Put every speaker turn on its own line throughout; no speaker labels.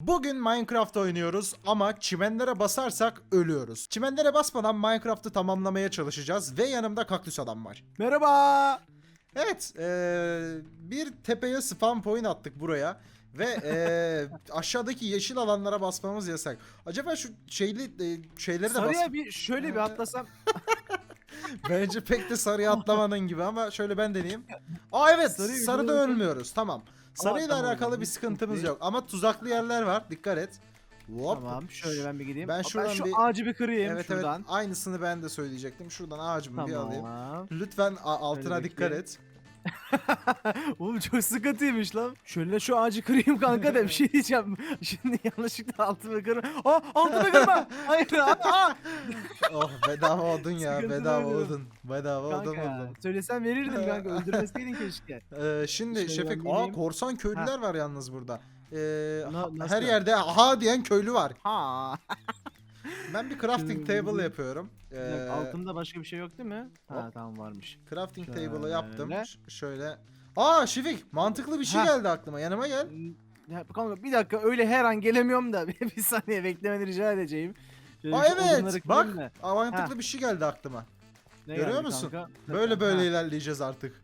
Bugün Minecraft oynuyoruz ama çimenlere basarsak ölüyoruz. Çimenlere basmadan Minecraft'ı tamamlamaya çalışacağız ve yanımda kaktüs adam var.
Merhaba.
Evet, eee, bir tepeye spam point attık buraya ve eee, aşağıdaki yeşil alanlara basmamız yasak. Acaba şu şeyli e, şeyleri de bas.
Sarıya bir şöyle bir atlasam.
Bence pek de sarıya atlamanın gibi ama şöyle ben deneyeyim. Aa evet, sarıda
deneyelim.
ölmüyoruz. Tamam. Sarıyla
tamam,
alakalı
tamam.
bir sıkıntımız
Sıkıntı
yok ama tuzaklı yerler var. Dikkat et. Hop.
Tamam şöyle ben bir gideyim.
Ben
Ben,
şuradan
şu
bir-
ağacı bir kırayım
Evet
şuradan.
evet aynısını ben de söyleyecektim. Şuradan ağacımı bir alayım.
Tamam.
Lütfen altına
Şöyle
dikkat et.
Oğlum çok sıkıntıymış lan. Şöyle şu ağacı kırayım kanka da bir şey diyeceğim. Şimdi yanlışlıkla altımı kırma. Aa altımı kırma. Hayır. Aa.
Oh bedava odun ya
Sıkıntılı
bedava
oynuyorum.
odun. Bedava odun
Kanka
buldum.
söylesen verirdim kanka öldürmeseydin keşke.
Ee, şimdi
Şöyle
Şefik aa korsan köylüler var yalnız burada. Ee,
Na-
ha-
nasıl?
her yerde aha diyen köylü var.
Ha.
Ben bir crafting table yapıyorum.
Bir
Ee,
dakika, altımda başka bir şey yok değil mi? Ha
hop.
tamam varmış.
crafting table'ı yaptım.
Şöyle.
Ş- şöyle. Aa Şefik mantıklı bir şey
Ha.
geldi aklıma. Yanıma gel.
Ya kanka bir dakika öyle her an gelemiyorum da bir saniye beklemeni rica edeceğim. Şöyle
Aa
şu odunları
evet bak.
kırayım da.
Aa, mantıklı bir şey geldi aklıma.
Ne
Görüyor
geldi
musun?
kanka?
Böyle böyle ilerleyeceğiz artık.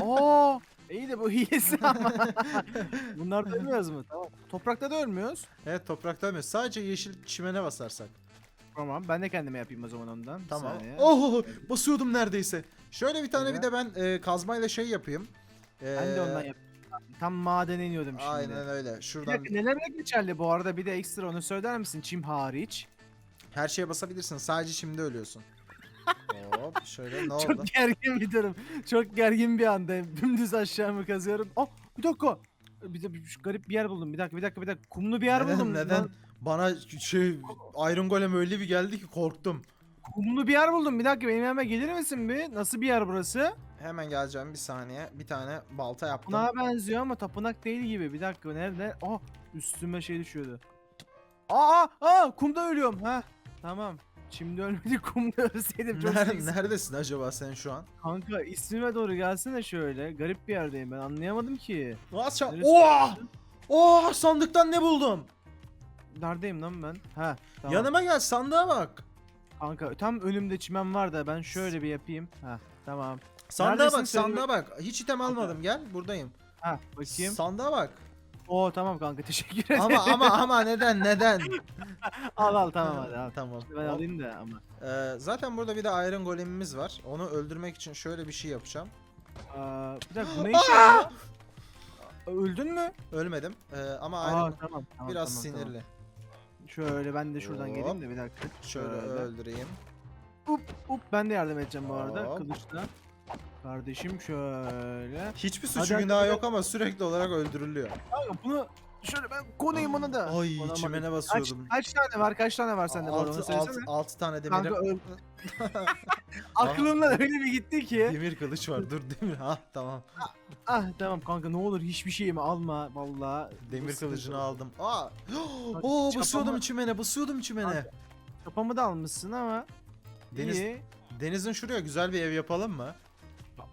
Oo, iyi de bu hilesi ama. Bunlar da ölmüyoruz mu? Tamam. Toprakta da ölmüyoruz.
Evet toprakta ölmüyoruz. Sadece yeşil çimene basarsak.
Tamam ben de kendime yapayım o zaman ondan. Bir
Tamam.
saniye.
Oh basıyordum neredeyse. Şöyle bir tane
Şöyle.
bir de ben e, kazmayla şey yapayım.
Ben de
Ee,
ondan yapayım. Tam maden iniyordum şimdi.
Aynen öyle.
Bir
Şuradan
dakika neler geçerli bu arada bir de ekstra onu söyler misin çim hariç?
her şeye basabilirsin. Sadece şimdi ölüyorsun. Hop şöyle ne oldu?
Çok gergin bir durum. Çok gergin bir anda. Dümdüz aşağımı kazıyorum. Oh bir dakika. Bir de bir- şu garip bir yer buldum. Bir dakika bir dakika bir dakika. Kumlu bir yer
neden,
buldum.
neden?
Lan,
Bana şey Iron Golem öyle bir geldi ki korktum.
Kumlu bir yer buldum. Bir dakika benim yanıma gelir misin bir? Nasıl bir yer burası?
Hemen geleceğim bir saniye. Bir tane balta yaptım.
Tapınağa benziyor ama tapınak değil gibi. Bir dakika nerede? Oh üstüme şey düşüyordu. Aa aa kumda ölüyorum. Ha tamam. Şimdi ölmedi kumda ölseydim çok
Ner-
seksi.
neredesin acaba sen şu an?
Kanka ismime doğru gelsene şöyle. Garip bir yerdeyim ben anlayamadım ki. Neresi?
Oha! Oha sandıktan ne buldum?
Neredeyim lan ben? Ha tamam.
Yanıma gel sandığa bak.
Kanka tam önümde çimen var da ben şöyle bir yapayım. Ha tamam.
Sandığa
Neredesin
bak
söyle
sandığa bak. Hiç item almadım gel buradayım.
Ha bakayım.
Sandığa bak.
Oo tamam kanka teşekkür ederim.
Ama ama ama neden neden?
al al tamam hadi al.
Tamam.
Ben alayım da ama.
Ee, zaten burada bir de Iron Golem'imiz var. Onu öldürmek için şöyle bir şey yapacağım.
Aa, bir dakika bu ne işe yarıyor? Öldün mü?
Ölmedim. Ee, ama
Aa
Iron
tamam tamam.
biraz
tamam,
sinirli.
Tamam. Şöyle ben de şuradan
Hop.
geleyim de bir dakika.
Şöyle öldüreyim.
Up up ben de yardım edeceğim bu arada
Hop.
kılıçla. Kardeşim şöyle.
Hiçbir suçu
hadi,
günahı
hadi.
yok ama sürekli olarak öldürülüyor.
Kanka bunu şöyle ben konayım ona da.
Ay
Konamadım.
çimene
Kaç,
basıyordum.
kaç tane var kaç tane var sende bu arada onu
6 6
söylesene.
6 tane demir
Kanka öl... Aklımdan öyle bir gitti ki.
demir kılıç var. Dur demir. Ha tamam.
Ah tamam kanka ne olur hiçbir şeyimi alma valla.
Demir
sıkıntı.
kılıcını aldım. Aa! Oo
çapamı-
basıyordum çimene, basıyordum çimene.
Kanka, Kafamı da almışsın ama.
Deniz-
iyi.
Denizin şuraya güzel bir ev yapalım mı?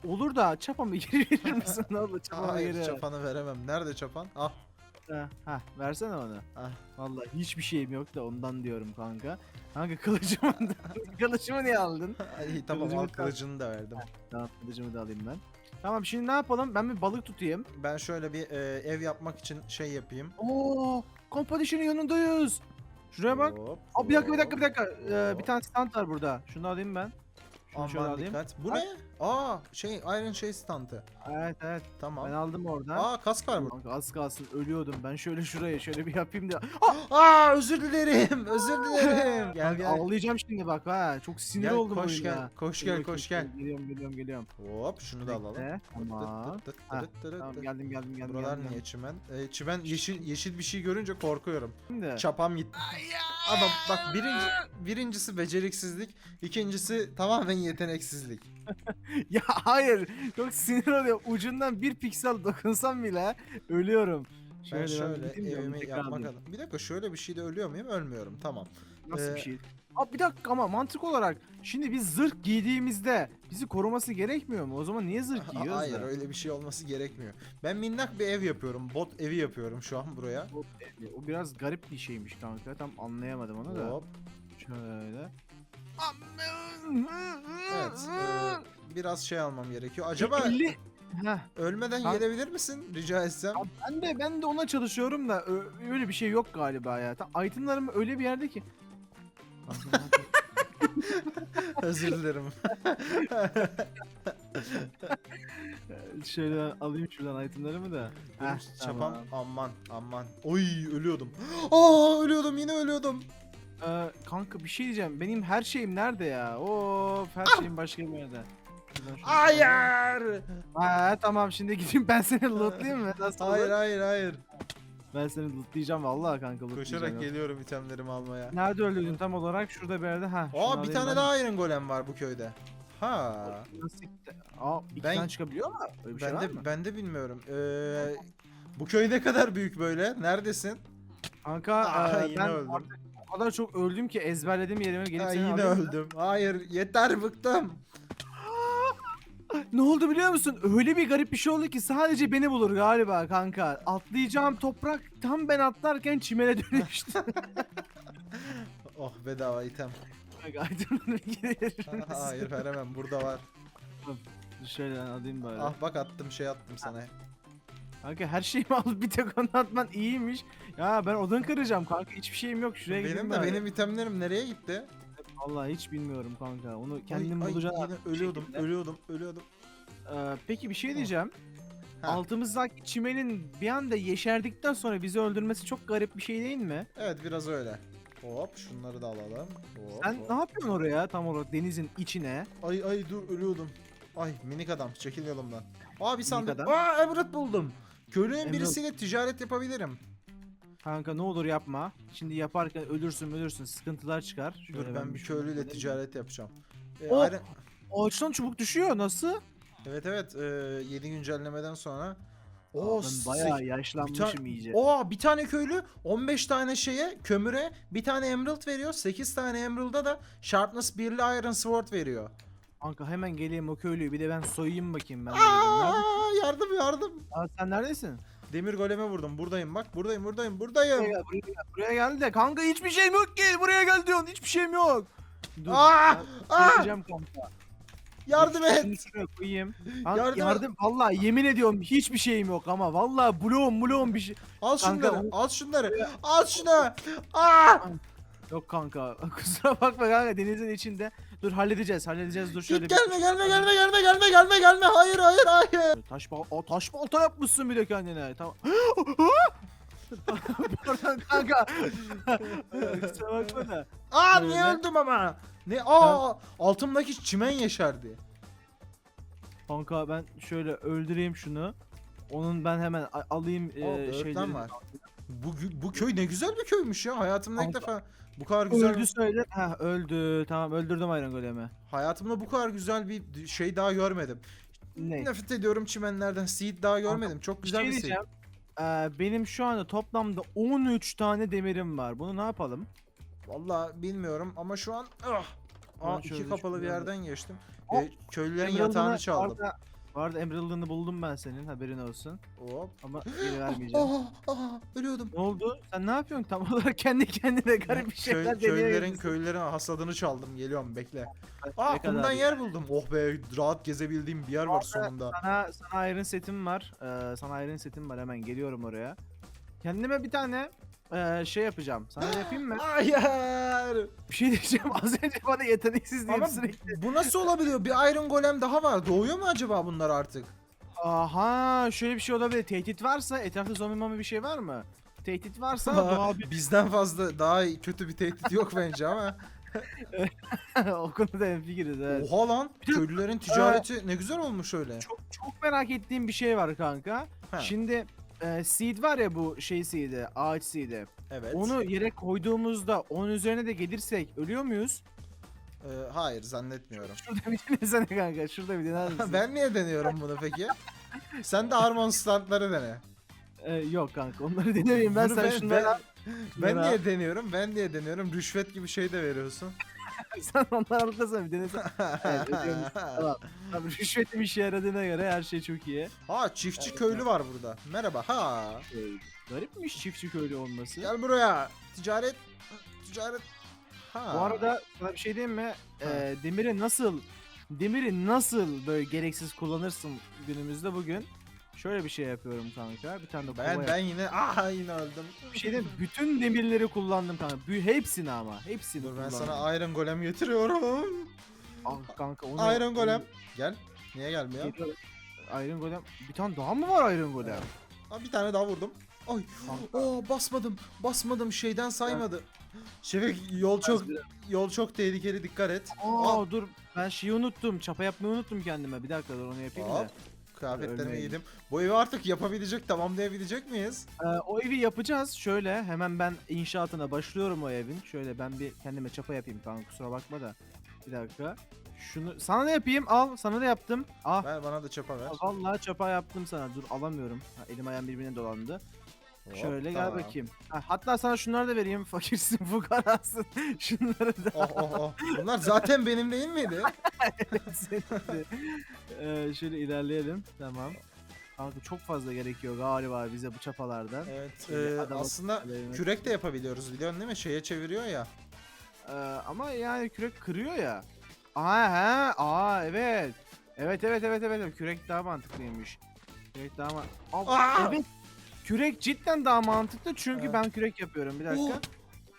Olur da çapamı geri verir misin ne olur çapamı
Hayır
geri ver.
çapanı veremem. Nerede çapan? Ah.
Ha, ha, versene onu.
Ah.
Vallahi hiçbir şeyim yok da ondan diyorum kanka. Kanka kılıcımı da, kılıcımı niye aldın?
Ay, tamam al kılıcını da verdim.
Tamam kılıcımı da alayım ben. Tamam şimdi ne yapalım? Ben bir balık tutayım.
Ben şöyle bir e, ev yapmak için şey yapayım.
Oo, competition'ın yanındayız. Şuraya bak.
Hop,
Aa, bir dakika bir dakika bir dakika. Ee, bir tane stand var burada. Şunu alayım ben. Şunu şöyle
Aman
alayım.
dikkat. Bu ne? Aa şey Iron şey stantı.
Evet evet.
Tamam.
Ben aldım oradan.
Aa kask var burada.
Az kalsın ölüyordum. Ben şöyle şuraya şöyle bir yapayım da.
Aa özür dilerim. Özür dilerim. gel gel.
Ağlayacağım şimdi bak ha. Çok sinir
Gel,
oldum
koş
oyuna.
gel, koş gel, koş gel.
Geliyorum geliyorum geliyorum.
Hop şunu da alalım.
Bekle. Tamam. Ha, Tamam geldim geldim geldim.
Buralar
geldim.
niye çimen? Ee, çimen yeşil yeşil bir şey görünce korkuyorum.
Şimdi.
Çapam gitti. Ama bak birinci, birincisi beceriksizlik, ikincisi tamamen yeteneksizlik.
ya hayır. Çok sinir oluyor. Ucundan bir piksel dokunsam bile ölüyorum.
Ben
ben
şöyle evimi yapmak adına. Bir dakika şöyle bir şeyde ölüyor muyum? Ölmüyorum. Tamam.
Nasıl
Ee,
bir şey? Aa, bir dakika ama mantık olarak şimdi biz zırh giydiğimizde bizi koruması gerekmiyor mu? O zaman niye zırh giyiyoruz
Hayır
da?
öyle bir şey olması gerekmiyor. Ben minnak bir ev yapıyorum. Bot evi yapıyorum şu an buraya.
O, o biraz garip bir şeymiş kanka. Tam anlayamadım onu da.
Hop.
Şöyle.
Evet. e, biraz şey almam gerekiyor. Acaba
50 Heh,
ölmeden
Ha-
gelebilir misin? Rica etsem.
abi ben de ben de ona çalışıyorum da ö- öyle bir şey yok galiba ya. Tam itemlarım öyle bir yerde ki.
Özür dilerim.
Şöyle alayım şuradan itemlarımı da.
Benim
Heh,
çapam
tamam.
aman aman. Oy ölüyordum. Aa ölüyordum yine ölüyordum.
Ee, kanka bir şey diyeceğim. Benim her şeyim nerede ya? Of her şeyim başka bir yerde. Şuradan şunu
Hayır.
Ha tamam şimdi gideyim ben seni lootlayayım mı? Nasıl
Hayır
olur?
hayır hayır.
Ben seni lootlayacağım vallahi kanka lootlayacağım.
Koşarak
yok.
geliyorum itemlerimi almaya.
Nerede öldürdün tam olarak? Şurada bir yerde. Ha. şunu
Aa bir
alayım
tane
ben.
daha Iron Golem var bu köyde. Ha.
Nasıl gitti? Aa iki
Ben-
tane çıkabiliyor mu? Öyle bir şey
Ben
var
de
mı?
ben de bilmiyorum. Ee, bu köy ne kadar büyük böyle? Neredesin?
Kanka
Aa,
e,
yine
ben
öldüm.
artık kadar çok öldüm ki ezberledim yerime gelip
Ha,
seni
yine
alayım
öldüm. Hayır yeter bıktım.
Ne oldu biliyor musun? Öyle bir garip bir şey oldu ki sadece beni bulur galiba kanka. Atlayacağım toprak tam ben atlarken çimene dönüştü.
Oh bedava item.
Kanka verir misin?
Hayır veremem burada var.
Şöyle ben alayım böyle.
Ah bak attım şey attım sana.
Kanka her şeyimi alıp bir tek onu atman iyiymiş. Ya ben odun kıracağım kanka hiçbir şeyim yok. Şuraya gideyim
Benim de
bari.
benim itemlerim nereye gitti?
Vallahi hiç bilmiyorum kanka. Onu
Ay,
kendim
ay,
bulacağım.
yine
artık bir
ölüyordum,
şekilde.
ölüyordum, ölüyordum.
Ee, peki bir şey diyeceğim.
Ha.
Altımızdaki çimenin bir anda yeşerdikten sonra bizi öldürmesi çok garip bir şey değil mi?
Evet biraz öyle. Hop şunları da alalım. Hop,
Sen
hop.
ne yapıyorsun oraya tam olarak denizin içine?
Ay ay dur ölüyordum. Ay minik adam çekil yolumdan. Aa bir sandık.
adam?
Aa Emerald buldum. Köylünün birisiyle ticaret yapabilirim.
Kanka ne olur yapma. Şimdi yaparken ölürsün ölürsün sıkıntılar çıkar.
Dur
Şöyle
ben bir
şunu
köylüyle ticaret yapacağım. Ee,
Oh!
iron-
Ağaçtan çubuk düşüyor nasıl?
Evet evet e, yeni güncellemeden sonra. Oo,
ben bayağı yaşlanmışım iyice.
Oha bir tane köylü 15 tane şeye kömüre bir tane emerald veriyor. 8 tane emerald'a da sharpness 1'li iron sword veriyor.
Kanka hemen geleyim o köylüyü bir de ben soyayım bakayım ben.
Aa yardım yardım.
Aa, sen neredesin?
Demir goleme vurdum. Buradayım bak. Buradayım buradayım
Buraya
buradayım.
gel, buraya gel, buraya gel de kanka hiçbir şeyim yok ki buraya gel diyorsun hiçbir şeyim yok. Dur.
Aa! Aa!
kanka.
Yardım
Dur,
et.
şuraya koyayım. Kanka,
Yardım
yardım, vallahi yemin ediyorum hiçbir şeyim yok ama vallahi bloğum bloğum bir şey.
Al
Kanka,
şunları. Al şunları. Al şunu. Aa!
Yok kanka kusura bakma kanka denizin içinde. Dur halledeceğiz halledeceğiz dur şöyle
Git
bir.
gelme gelme gelme gelme gelme gelme gelme. Hayır hayır hayır.
Taş, bal o, taş balta yapmışsın bir de kendine. Tamam. Pardon kanka. kusura bakma da.
Aa niye öldüm ama? Ne? Aa altımdaki çimen yeşerdi.
Kanka ben şöyle öldüreyim şunu. Onun ben hemen a- alayım
Aa,
e, şeyleri.
var. Bu bu köy ne güzel bir köymüş ya. Hayatımda ilk
Kanka.
defa bu kadar güzel
Öldü söyle. Ha öldü. Tamam öldürdüm Iron Golem'i.
hayatımda bu kadar güzel bir şey daha görmedim.
Ne?
Nefret ediyorum çimenlerden. Seed daha görmedim. Çok
Bir
güzel
şey
bir seed.
diyeceğim. Ee, benim şu anda toplamda 13 tane demirim var. Bunu ne yapalım?
Vallahi bilmiyorum ama şu an ah. Aa,
Ben
iki kapalı bir yerden geçtim. Ee, köylülerin
Emerald'ını
yatağını çaldım.
Vardı, vardı Emerald'ını buldum ben senin haberin olsun.
Hop.
Ama geri vermeyeceğim.
Aa, aa, ölüyordum.
ne oldu? Sen ne yapıyorsun tam olarak kendi kendine garip bir
Köy,
şeyler
köylülerin
deneyebilirsin.
köylülerin hasadını çaldım. Geliyorum bekle. Aa
kadar
kumdan yer buldum. Oh be rahat gezebildiğim bir yer var sonunda.
Sana, sana Iron setim var. Ee, sana Iron setim var hemen geliyorum oraya. Kendime bir tane e, şey yapacağım. Sana yapayım mı?
Hayır.
Bir şey diyeceğim. Az önce bana yeteneksiz
Ama
sürekli.
bu nasıl olabiliyor? Bir Iron Golem daha var. Doğuyor mu acaba bunlar artık?
Aha şöyle bir şey olabilir. Tehdit varsa etrafta zombi mami bir şey var mı? Tehdit varsa
Aa,
doğa bir
Bizden fazla daha kötü bir tehdit yok bence ama.
o konuda hemfikiriz evet.
Oha lan. Köylülerin ticareti ne güzel olmuş öyle.
Çok çok merak ettiğim bir şey var kanka.
Ha,
Şimdi e, seed var ya bu şey seed'i, ağaç seed'i.
evet.
Onu yere koyduğumuzda onun üzerine de gelirsek ölüyor muyuz?
Ee, hayır zannetmiyorum.
Şurada bir denesene kanka. Şurada bir dener misin?
ben niye deniyorum bunu peki? Sen de Armon standları dene.
Ee, yok kanka onları denemeyeyim ben
Bunu
sen şunları al,
ben
şunları
niye deniyorum? Ben niye deniyorum? Rüşvet gibi şey de veriyorsun.
sen onları alırsana bir denesen. Evet. Tamam rüşvetim işe yaradığına göre her şey çok iyi.
ha çiftçi köylü var burada. Merhaba. Ha.
Ee, garipmiş çiftçi köylü olması.
Gel buraya. Ticaret. Ticaret. Ha.
Bu arada sana bir şey diyeyim mi? Ee, demiri nasıl demiri nasıl böyle gereksiz kullanırsın günümüzde bugün? Şöyle bir şey yapıyorum kanka. Bir tane de kova
ben ben yine ah yine öldüm.
bir şey diyeyim bütün demirleri kullandım kanka. Bü- hepsini ama. Hepsini
Dur ben
kullandım.
sana Iron Golem getiriyorum.
Ah kanka onu
Iron Golem. Gel. Niye gelmiyor?
Geliyor. Iron Golem. Bir tane daha mı var Iron Golem?
Ha, bir tane daha vurdum. Ay.
Kanka.
Oo basmadım. Basmadım şeyden saymadı. Şefik yol çok yol çok tehlikeli dikkat et.
Aa dur ben şeyi unuttum. Çapa yapmayı unuttum kendime. Bir dakika dur onu yapayım da.
Hop. Kıyafetlerimi
Ölmeyin.
giydim. Bu evi artık yapabilecek, tamamlayabilecek miyiz?
Ee, o evi yapacağız. Şöyle hemen ben inşaatına başlıyorum o evin. Şöyle ben bir kendime çapa yapayım kanka kusura bakma da. Bir dakika. Şunu sana da yapayım. Al sana da yaptım. Ah.
Ver bana da çapa ver.
Vallahi çapa yaptım sana. Dur alamıyorum. Ha, elim ayağım birbirine dolandı.
Hop,
Şöyle gel
tamam.
bakayım. Ha, hatta sana şunları da vereyim. Fakirsin fukarasın. Şunları da
Oh oh oh. Bunlar zaten benim değil miydi?
Ee, şöyle ilerleyelim. Tamam. Kanka çok fazla gerekiyor galiba bize bu çapalardan.
Evet. E, aslında kürek de yapabiliyoruz biliyorsun değil mi? Şeye çeviriyor ya.
Ee, ama yani kürek kırıyor ya. Aa he, aa evet. Evet evet evet evet kürek daha mantıklıymış. Kürek daha ma Aa,
Aa!
evet. Kürek cidden daha mantıklı çünkü
Evet.
ben kürek yapıyorum. Bir dakika.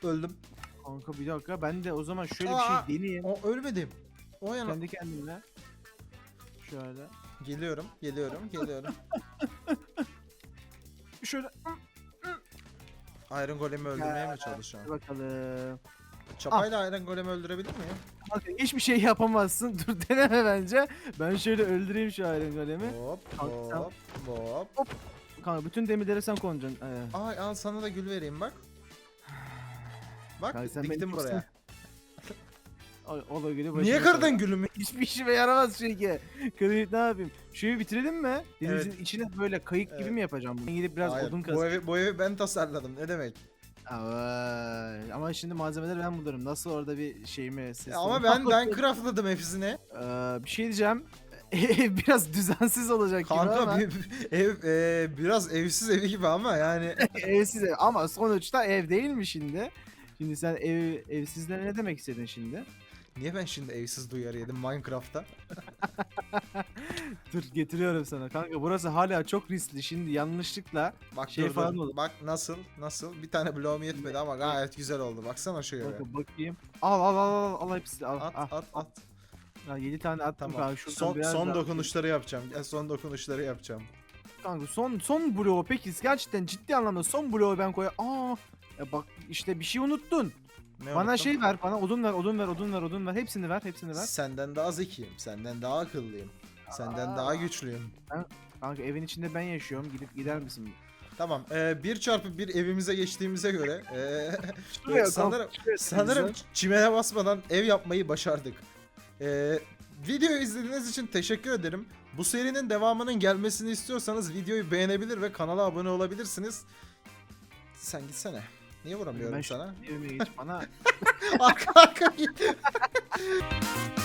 Öldüm.
Kanka bir dakika. Ben de o zaman şöyle
Aa!
bir şey deneyeyim.
O ölmedim. O yana.
Kendi kendime. Şöyle.
Geliyorum, geliyorum, geliyorum.
Şöyle.
Iron Golem'i öldürmeye mi
Hadi
çalışıyorum?
bakalım.
Çapayla Iron Golem'i öldürebilir miyim?
Kanka hiçbir şey yapamazsın. Dur deneme bence. Ben şöyle öldüreyim şu Iron Golem'i.
Hop,
Kanka sen-
hop, hop.
Kanka bütün demirleri sen konacaksın. Ee,
Ay al sana da gül vereyim bak. Bak
Kanka sen beni
diktim buraya.
Ay, ola gülü
Niye
başıma
kırdın gülümü?
Hiçbir işime yaramaz çünkü. Kırıp ne yapayım? Şuyu bitirelim mi? Denizin içine böyle kayık gibi
Evet.
mi yapacağım bunu? Gidip biraz
Hayır,
odun
bu evi, bu evi ben tasarladım ne demek?
Vay. Ama şimdi malzemeleri ben bulurum. Nasıl orada bir şeyimi
Ya ama ben ben craftladım hepsini.
Ee, bir şey diyeceğim. Ev biraz düzensiz olacak gibi
Kanka
ama
bir, ev e, biraz evsiz evi gibi ama yani
evsiz ev. Ama sonuçta ev değil mi şimdi? Şimdi sen ev evsizlere ne demek istedin şimdi?
niye ben şimdi evsiz duyarı yedim Minecraft'ta?
Dur getiriyorum sana. Kanka burası hala çok riskli. Şimdi yanlışlıkla
Bak
Şey
dur, dur.
falan olur.
Bak nasıl nasıl bir tane bloğum yetmedi ama gayet güzel oldu. Baksana.
Kanka bakayım. Al al al al al hepsini al.
At
al.
at at.
Ya 7 tane attım
Tamam.
kanka. Şuradan
Son
biraz
son
daha-
dokunuşları yapacağım. Gel son dokunuşları yapacağım.
Kanka son son bloğu peki gerçekten ciddi anlamda son bloğu ben koy. Aa ya bak işte bir şey unuttun.
Ne
bana
unuttum?
şey ver, bana odun ver, odun ver, odun ver, odun ver. Hepsini ver, hepsini ver.
Senden daha zekiyim. Senden daha akıllıyım. Senden
Aa.
daha güçlüyüm.
Kanka evin içinde ben yaşıyorum. Gidip gider misin?
Tamam. E, bir çarpı bir evimize geçtiğimize göre e,
Şuraya
sanırım sanırım çimene basmadan ev yapmayı başardık. E, videoyu izlediğiniz için teşekkür ederim. Bu serinin devamının gelmesini istiyorsanız videoyu beğenebilir ve kanala abone olabilirsiniz. Sen gitsene. Niye vuramıyorum
Ben
sana?
Geç bana.
arka arka git.